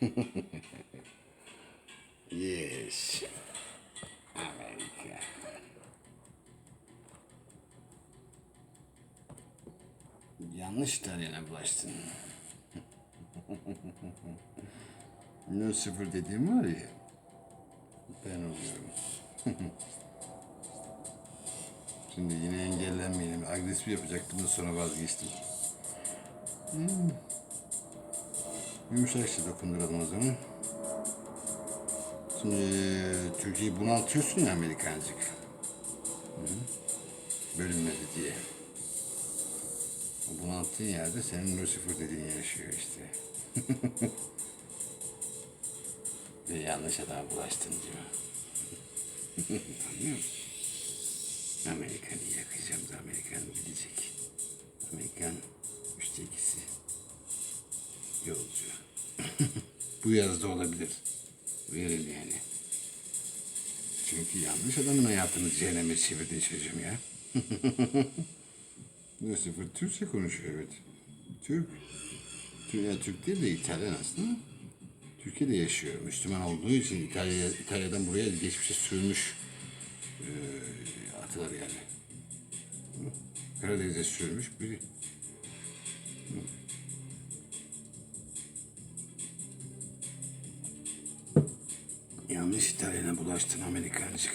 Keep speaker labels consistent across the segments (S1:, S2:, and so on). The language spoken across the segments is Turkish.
S1: yes. Amerika. Yanlış İtalyan'a bulaştın. No sıfır dediğim var ya. Ben oluyorum. Şimdi yine engellenmeyelim. Agresif yapacaktım da sonra vazgeçtim. Hmm. Yumuşakça dokunduralım o zaman. Şimdi Türkiye'yi bunaltıyorsun ya Amerikancık. Bölünmedi diye. O bunalttığın yerde senin Lucifer dediğin yaşıyor işte. Ve yanlış adama bulaştın diyor. Anlıyor musun? Amerikan'ı yakacağım da Amerikan gidecek. Amerikan Bu yazda olabilir. Verin yani. Çünkü yanlış adamın hayatını cehenneme çevirdin çocuğum ya. Lucifer Türkçe konuşuyor evet. Türk. Türk, ya Türk değil de İtalyan aslında. Türkiye'de yaşıyor. Müslüman olduğu için İtalya, İtalya'dan buraya geçmişe sürmüş e, atılar yani. Karadeniz'e sürmüş biri. Yanlış İtalyan'a bulaştın Amerikancık.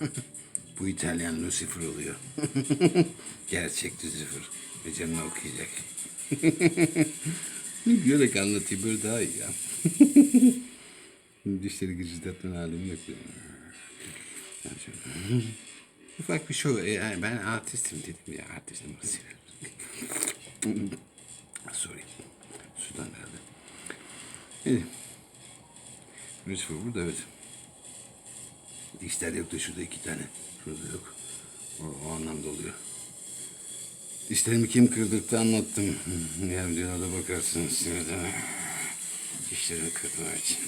S1: Bu İtalyan Lucifer oluyor. Gerçek Lucifer. Ve canını okuyacak. Gülerek anlatayım böyle daha iyi ya. Dişleri gıcırdatmanın halim yok Ufak bir show. e, yani ben artistim dedim ya. Artistim. Sorry. Sudan geldi. İyi. Lucifer burada evet. Dişler yok da şurada iki tane. Şurada yok. O, o anlamda oluyor. Dişlerimi kim kırdırdı anlattım. Ya videoda bakarsınız sinirden. Dişlerimi kırdılar için.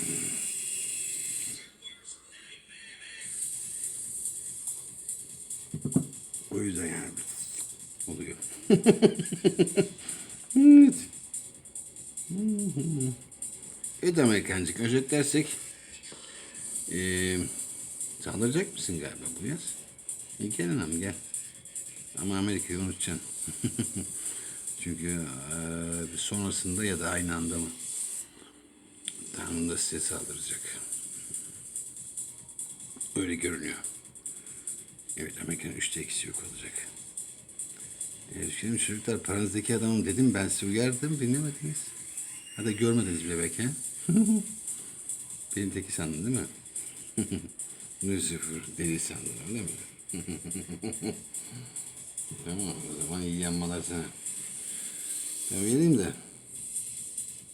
S1: O yüzden yani oluyor. evet. Evet Amerikancık özetlersek eee saldıracak mısın galiba bu yaz? E, gel anam gel. Ama Amerika'yı unutacaksın. Çünkü eee, sonrasında ya da aynı anda mı? Tanrı da size saldıracak. Öyle görünüyor. Evet Amerika'nın üçte eksi yok olacak. Ee, şimdi çocuklar paranızdaki adamım dedim ben size uyardım dinlemediniz. Hatta görmediniz bile belki. Benim teki sandın değil mi? Lucifer deli sandın öyle mi? tamam o zaman iyi yanmalar sana. Ben vereyim de.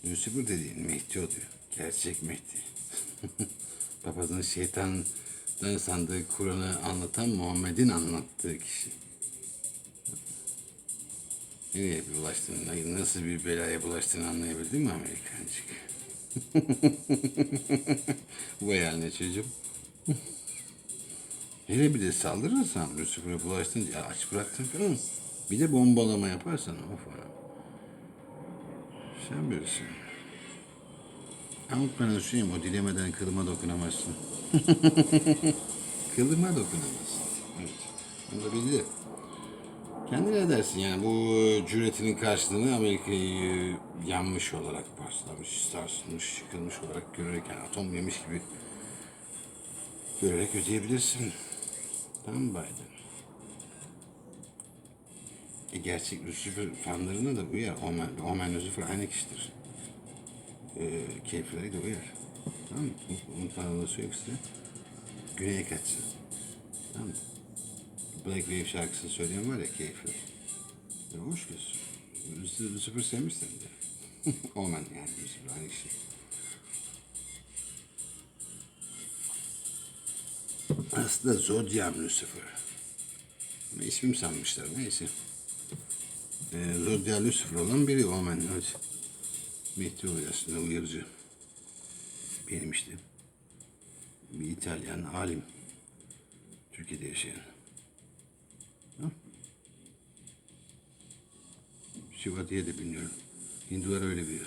S1: Lucifer dediğin Mehdi oluyor. Gerçek Mehdi. Papazın şeytandan sandığı Kur'an'ı anlatan Muhammed'in anlattığı kişi. Nereye bulaştığını, nasıl bir belaya bulaştığını anlayabildin mi Amerikancık? Bu hayaline çocuğum. Hele bir de saldırırsan Lucifer'e bulaştın ya aç bıraktın falan. Bir de bombalama yaparsan of anam. Sen bilirsin. Ama ben söyleyeyim o dilemeden kılıma dokunamazsın. kılıma dokunamazsın. Evet. Onu da bildi. Kendin ne dersin yani bu cüretinin karşılığını Amerika'yı yanmış olarak başlamış, sarsılmış, yıkılmış olarak görerek yani atom yemiş gibi görerek ödeyebilirsin. Mı Biden? E gerçek Lucifer fanlarına da uyar. Omen, Omen Lucifer aynı kişidir. E, keyifleri de uyar. Tamam mı? Unutmanın yok size. Güneye kaçsın. Tamam mı? Black Wave şarkısını söyleyen var ya keyifli. E, hoş göz. Lucifer sevmiş sen de. Omen yani Lucifer aynı kişi. Aslında Zodiac Lucifer. Ama sanmışlar neyse. Ee, Zodiac Lucifer olan biri Omen. Evet. Oluyor aslında uyarıcı. Benim işte. Bir İtalyan alim. Türkiye'de yaşayan. Shiva diye de bilmiyorum. Hindular öyle biliyor.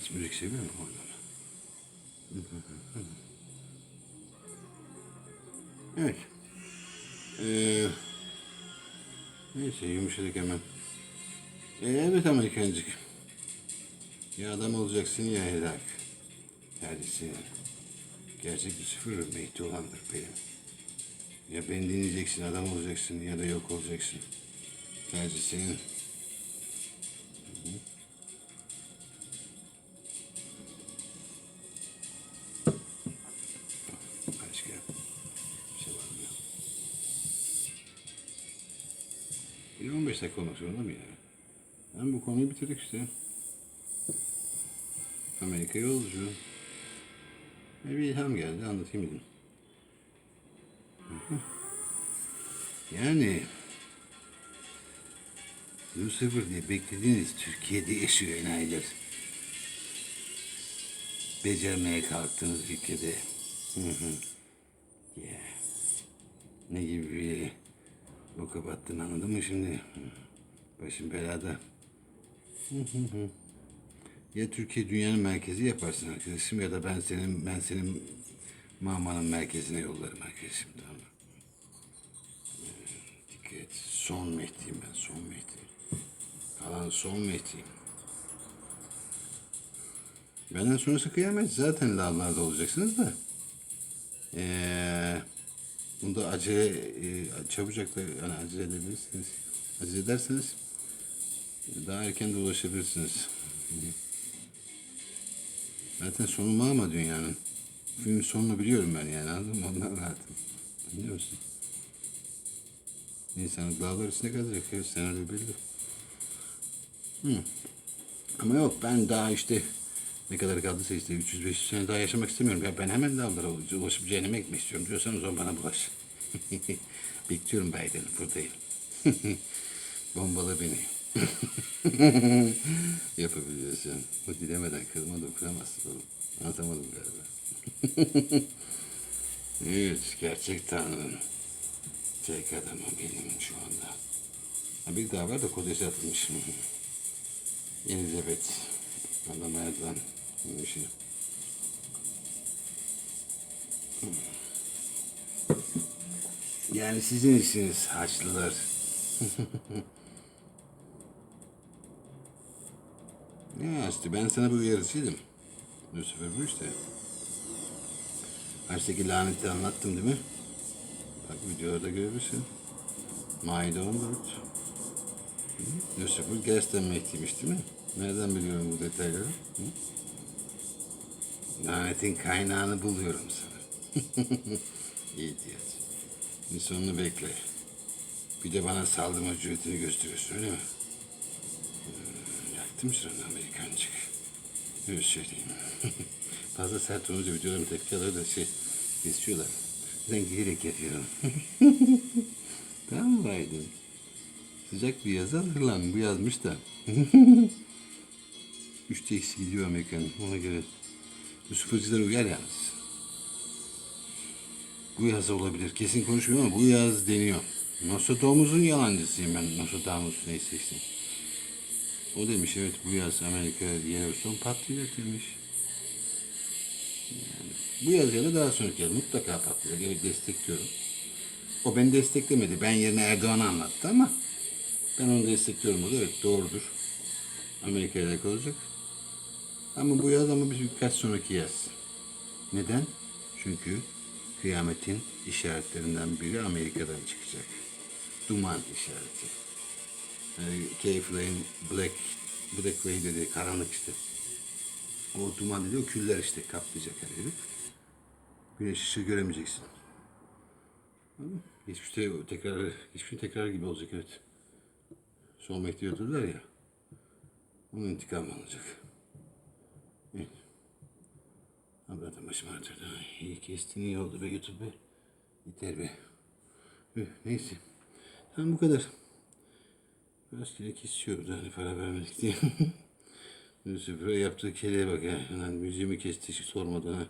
S1: Hiç müzik seviyor mu oğlum? Evet. Ee, neyse yumuşadık hemen. Ee, evet Amerikancık. Ya adam olacaksın ya helak. Tercihsi. Gerçek sıfır Mehdi olandır benim. Ya beni dinleyeceksin, adam olacaksın ya da yok olacaksın. Tercih senin. 15 dakika olmak zorunda mı ya? Ben bu konuyu bitirdik işte. Amerika yolcu. Ve bir ilham geldi anlatayım dedim. Yani Lucifer diye beklediğiniz Türkiye'de yaşıyor enayiler. Becermeye kalktığınız ülkede. Hı hı. Ya. Ne gibi bir bu kapattın anladın mı şimdi? Hı. Başım belada. Ya Türkiye dünyanın merkezi yaparsın arkadaşım ya da ben senin ben senin mamanın merkezine yollarım arkadaşım tamam mı? Ee, Dikkat. Son Mehdi'yim ben son Mehdi. Kalan son Mehdi'yim. Benden sonrası kıyamet zaten lavlarda olacaksınız da. Ee, bunda acele e, çabucak da yani acele edebilirsiniz. Acele ederseniz daha erken de ulaşabilirsiniz. Zaten sonu mağma dünyanın. Filmin sonunu biliyorum ben yani anladın mı? Ondan rahatım. Biliyor musun? İnsanlık dağlar üstünde kalacak. Senaryo belli. Hı. Ama yok ben daha işte ne kadar kaldıysa işte 300-500 sene daha yaşamak istemiyorum. Ya ben hemen dağlara ulaşıp cehenneme gitmek istiyorum diyorsan o zaman bana bulaş. Bekliyorum Biden buradayım. Bombala beni. Yapabiliyorsun. Bu dilemeden kırma dokunamazsın oğlum. Anlatamadım galiba. evet, gerçek tanrım. Tek adamım benim şu anda. Ha, bir daha var da kodesi atılmış. Elizabeth. Adam Erdoğan. İşi. Yani sizin işiniz Haçlılar. Ya işte ben sana bu uyarıcıydım. Lucifer bu işte. Haçtaki laneti anlattım değil mi? Bak videoda görebilirsin. Maide 14. Hı? Lucifer gerçekten Mehdi'ymiş değil mi? Nereden biliyorum bu detayları? Hı? Lanetin kaynağını buluyorum sana. İhtiyat. Bir sonunu bekle. Bir de bana saldırma cüretini gösteriyorsun öyle mi? Yaktım sıranı Amerikancık. Öyle söyleyeyim. Fazla sert olunca videolarım tepki alır da şey istiyorlar. Ben giderek yapıyorum. tamam mı Biden? Sıcak bir yaz hazırlan. Bu yazmış da. Üçte eksi gidiyor Amerikan. Ona göre. Bu sıfırcılar uyar yalnız. Bu yaz olabilir. Kesin konuşmuyorum ama bu yaz deniyor. Nostradamus'un yalancısıyım ben. Nostradamus neyse işte. O demiş evet bu yaz Amerika Yellowstone patlayacak demiş. Yani, bu yaz ya da daha sonraki yaz mutlaka patlayacak. Evet destekliyorum. O beni desteklemedi. Ben yerine Erdoğan'ı anlattı ama ben onu destekliyorum. O da evet doğrudur. Amerika ile olacak. Ama bu yaz ama bir birkaç sonraki yaz. Neden? Çünkü kıyametin işaretlerinden biri Amerika'dan çıkacak. Duman işareti. Yani Cave Black, Black Way dedi, karanlık işte. O duman dedi, o küller işte kaplayacak her yeri. Güneş ışığı göremeyeceksin. Geçmişte tekrar, geçmişin tekrar gibi olacak evet. Mehdi öldürdüler ya. Onun intikamı alacak. Evet. Abi adam başım ağrıtırdı. İyi kestin iyi oldu be YouTube be. Yeter be. Üh, Neyse. Tamam bu kadar. Rastgele kesiyoruz hani para vermedik diye. Lucifer'a yaptığı keleye bak ya. Lan müziğimi kesti hiç sormadan ha.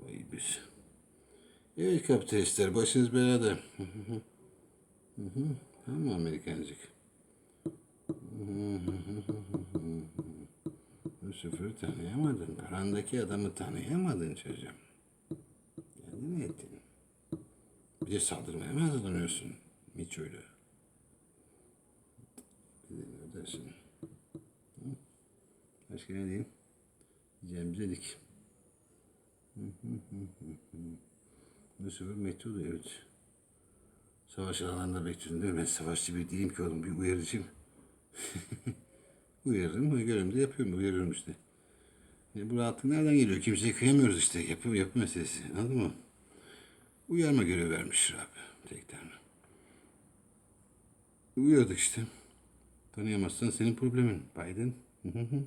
S1: Vay biz. Evet kapitalistler başınız belada. Tamam mı Amerikancık? Lucifer'ı tanıyamadın. Parandaki adamı tanıyamadın çocuğum. Kendine ettin. Bir de saldırmaya mı hazırlanıyorsun? Miço'yla. Bir de ne dersin? Başka ne diyeyim? Hı. Lucifer metodu evet. Savaş alanında bekliyorum değil mi? Ben savaşçı bir değilim ki oğlum. Bir uyarıcıyım. Uyarırım ve görevimi de yapıyorum. Uyarıyorum işte. E, bu rahatlık nereden geliyor? Kimseye kıyamıyoruz işte. Yapı, yapı meselesi. Anladın mı? Uyarma görevi vermiş Rabbi. Tek Tanrı. Uyardık işte. Tanıyamazsan senin problemin. Biden.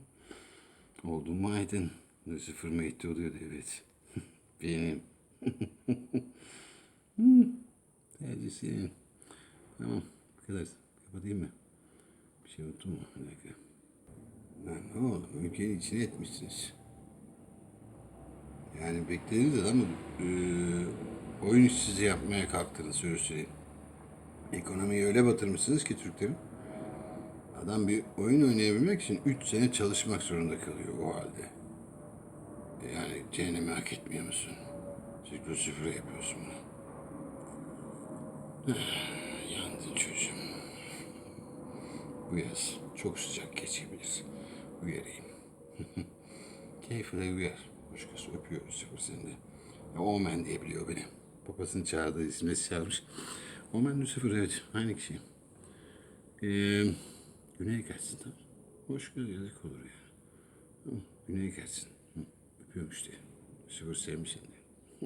S1: Oldun mu Aydın? Lucifer meyte oluyordu evet. Benim. Hı. Tercih senin. Tamam. Bu kadar. Kapatayım mı? Bir şey unuttun mu? Bir dakika. Ne oldu? Ülkenin içine etmişsiniz. Yani beklediğiniz adamı e, oyun işsizi yapmaya kalktınız söyleyeyim. Ekonomiyi öyle batırmışsınız ki Türklerin. Adam bir oyun oynayabilmek için 3 sene çalışmak zorunda kalıyor o halde. E, Yani cehennemi hak etmiyor musun? Siz Lucifer'a yapıyorsun bunu. Yandın çocuğum. Bu yaz çok sıcak geçebilir. Uyarayım. Keyifle uyar. Başkası öpüyor sıfır sende. Ya, Omen diye biliyor beni. Babasını çağırdı, hizmet çağırmış. Omen Lucifer evet, aynı kişi. Ee, güneye kaçsın tamam. Hoş yazık olur ya. Tamam, güneye kaçsın. Hı, öpüyorum işte. Lucifer sevmiş seni.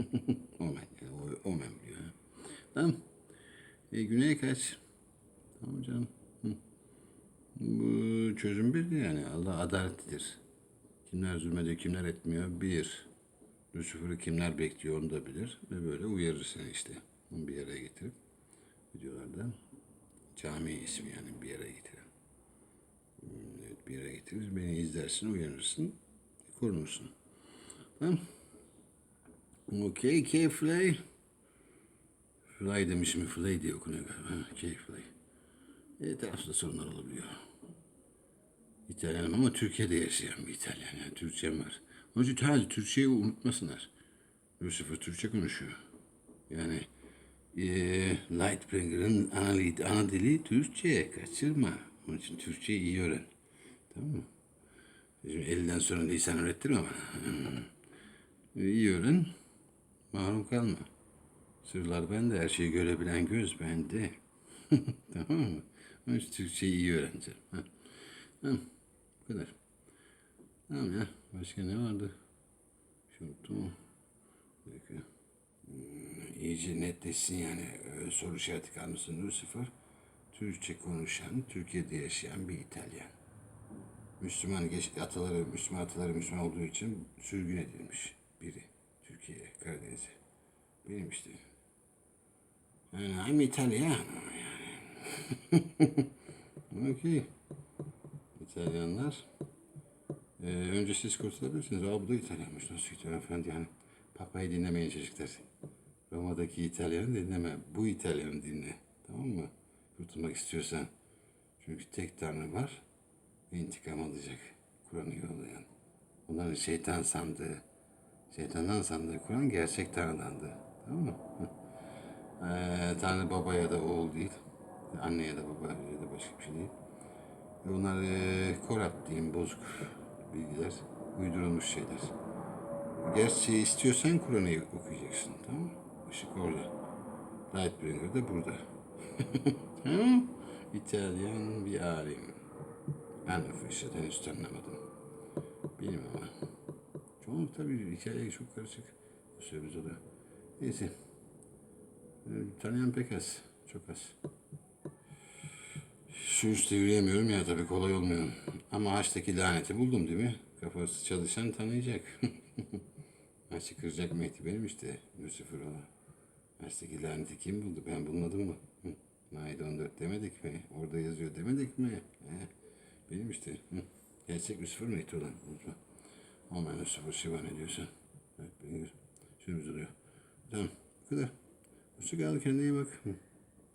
S1: Omen, yani Omen biliyor. Ha. Tamam. E, güneye kaç. Tamam canım. Bu çözüm bir yani. Allah adaletlidir. Kimler zulmediyor, kimler etmiyor bir. Lucifer'ı kimler bekliyor onu da bilir. Ve böyle uyarır seni işte. Onu bir yere getirip videolarda cami ismi yani bir yere getirir. Evet, bir yere getirir. Beni izlersin, uyanırsın. Korunursun. Tamam. Okey, K-Fly. Fly demiş mi? Fly diye okunuyor galiba. K-Fly. E, tarafta sorunlar olabiliyor. İtalyanım ama Türkiye'de yaşayan bir İtalyan. Yani Türkçem var. Onun için sadece Türkçeyi unutmasınlar. Lucifer Türkçe konuşuyor. Yani eee Lightbringer'ın ana, ana dili Türkçe. Kaçırma. Onun için Türkçeyi iyi öğren. Tamam mı? Şimdi 50'den sonra lisan öğrettirme bana. Hmm. İyi öğren. Mahrum kalma. Sırlar bende. Her şeyi görebilen göz bende. tamam mı? Onun için Türkçeyi iyi öğreneceğim. Ha. Tamam. Bu kadar. Tamam ya. Başka ne vardı? Bir dakika. Hmm, iyice netleşsin yani. Ee, soru işareti kalmasın Lucifer. Türkçe konuşan, Türkiye'de yaşayan bir İtalyan. Müslüman geç, ataları, Müslüman ataları Müslüman olduğu için sürgün edilmiş biri. Türkiye'ye, Karadeniz'e. Benim işte. Yani I'm Italiano yani. Okey. İtalyanlar. Ee, önce siz kurtulabilirsiniz. Aa bu da İtalyanmış. Nasıl İtalyan efendi yani. Papayı dinlemeyin çocuklar. Roma'daki İtalyanı dinleme. Bu İtalyanı dinle. Tamam mı? Kurtulmak istiyorsan. Çünkü tek tanrı var. Ve intikam alacak. Kur'an'ı yollayan. Onların şeytan sandığı, şeytandan sandığı Kur'an gerçek tanrıdandı. Tamam mı? Ee, tanrı baba ya da oğul değil. Anne ya da baba ya da başka bir şey değil. Ve Onlar e, korat diyeyim, bozuk bilgiler, uydurulmuş şeyler. Gerçeği istiyorsan Kur'an'ı okuyacaksın, tamam mı? Işık orada. Lightbringer de burada. tamam İtalyan bir alim. Ben official henüz tanımadım. Benim ama. Çoğunluk tabii hikaye çok karışık. Bu sürpriz oluyor. Neyse. Ee, Tanıyan pek az. Çok az. Şu üstte yürüyemiyorum ya tabii kolay olmuyor. Ama ağaçtaki laneti buldum değil mi? Kafası çalışan tanıyacak. Ağaçı kıracak Mehdi benim işte. Lucifer o. Ağaçtaki laneti kim buldu? Ben bulmadım mı? Hı. Maide 14 demedik mi? Orada yazıyor demedik mi? He. Benim işte. Gerçek Lucifer Mehdi olan. Unutma. Ben Lucifer Şiva ne diyorsa. Evet benim şunu duruyor. Tamam. Bu kadar. Hoşça kal kendine iyi bak. Hı.